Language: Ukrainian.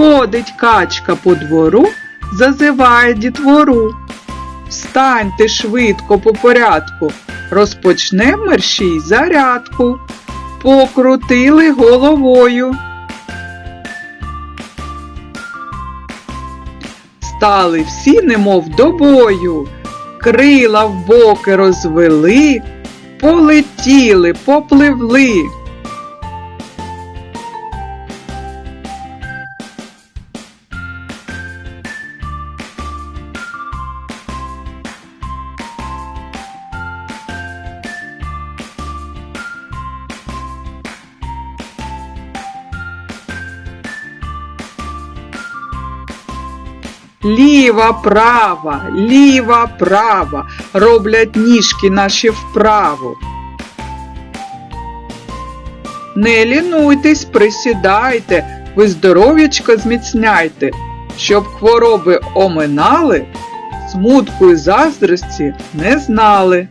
Ходить качка по двору, зазиває дітвору. Встаньте швидко по порядку, розпочнем мерщій зарядку. Покрутили головою. Стали всі, немов до бою, крила в боки розвели, полетіли, попливли. Ліва, права, ліва, права, роблять ніжки наші вправо. Не лінуйтесь, присідайте, ви здоров'ячко зміцняйте, щоб хвороби оминали, смутку і заздрості не знали.